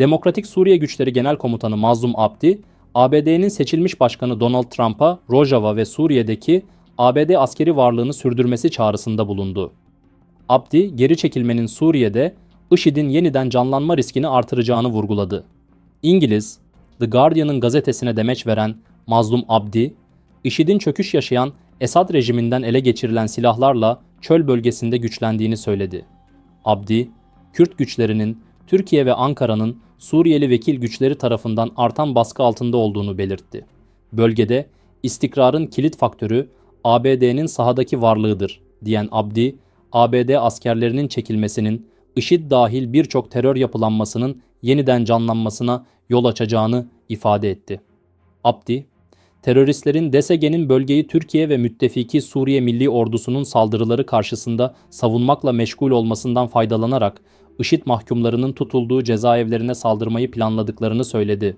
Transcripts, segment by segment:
Demokratik Suriye Güçleri Genel Komutanı Mazlum Abdi, ABD'nin seçilmiş başkanı Donald Trump'a Rojava ve Suriye'deki ABD askeri varlığını sürdürmesi çağrısında bulundu. Abdi, geri çekilmenin Suriye'de IŞİD'in yeniden canlanma riskini artıracağını vurguladı. İngiliz, The Guardian'ın gazetesine demeç veren Mazlum Abdi, IŞİD'in çöküş yaşayan Esad rejiminden ele geçirilen silahlarla çöl bölgesinde güçlendiğini söyledi. Abdi, Kürt güçlerinin Türkiye ve Ankara'nın Suriyeli vekil güçleri tarafından artan baskı altında olduğunu belirtti. Bölgede istikrarın kilit faktörü ABD'nin sahadaki varlığıdır diyen Abdi, ABD askerlerinin çekilmesinin IŞİD dahil birçok terör yapılanmasının yeniden canlanmasına yol açacağını ifade etti. Abdi, teröristlerin DSG'nin bölgeyi Türkiye ve müttefiki Suriye Milli Ordusu'nun saldırıları karşısında savunmakla meşgul olmasından faydalanarak IŞİD mahkumlarının tutulduğu cezaevlerine saldırmayı planladıklarını söyledi.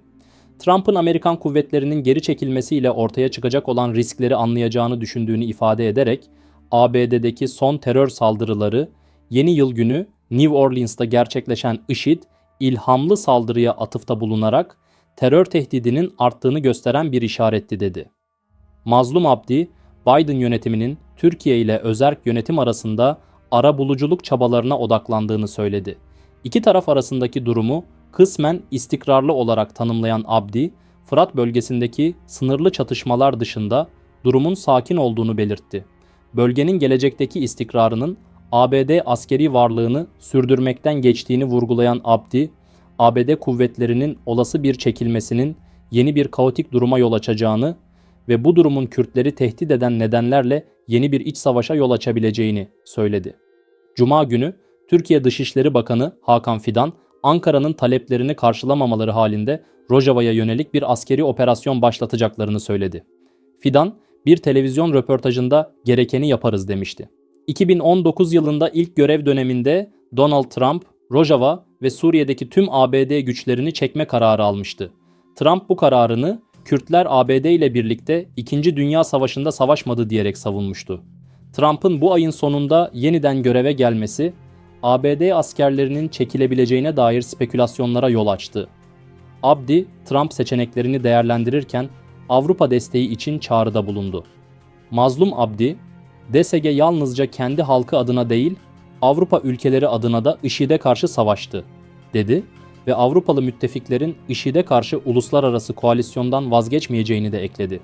Trump'ın Amerikan kuvvetlerinin geri çekilmesiyle ortaya çıkacak olan riskleri anlayacağını düşündüğünü ifade ederek ABD'deki son terör saldırıları yeni yıl günü New Orleans'ta gerçekleşen IŞİD ilhamlı saldırıya atıfta bulunarak terör tehdidinin arttığını gösteren bir işaretti dedi. Mazlum Abdi, Biden yönetiminin Türkiye ile özerk yönetim arasında ara buluculuk çabalarına odaklandığını söyledi. İki taraf arasındaki durumu kısmen istikrarlı olarak tanımlayan Abdi, Fırat bölgesindeki sınırlı çatışmalar dışında durumun sakin olduğunu belirtti. Bölgenin gelecekteki istikrarının ABD askeri varlığını sürdürmekten geçtiğini vurgulayan Abdi, ABD kuvvetlerinin olası bir çekilmesinin yeni bir kaotik duruma yol açacağını ve bu durumun Kürtleri tehdit eden nedenlerle yeni bir iç savaşa yol açabileceğini söyledi. Cuma günü Türkiye Dışişleri Bakanı Hakan Fidan, Ankara'nın taleplerini karşılamamaları halinde Rojava'ya yönelik bir askeri operasyon başlatacaklarını söyledi. Fidan, bir televizyon röportajında gerekeni yaparız demişti. 2019 yılında ilk görev döneminde Donald Trump, Rojava ve Suriye'deki tüm ABD güçlerini çekme kararı almıştı. Trump bu kararını Kürtler ABD ile birlikte 2. Dünya Savaşı'nda savaşmadı diyerek savunmuştu. Trump'ın bu ayın sonunda yeniden göreve gelmesi ABD askerlerinin çekilebileceğine dair spekülasyonlara yol açtı. Abdi, Trump seçeneklerini değerlendirirken Avrupa desteği için çağrıda bulundu. Mazlum Abdi, DSG yalnızca kendi halkı adına değil, Avrupa ülkeleri adına da IŞİD'e karşı savaştı, dedi ve Avrupalı müttefiklerin IŞİD'e karşı uluslararası koalisyondan vazgeçmeyeceğini de ekledi.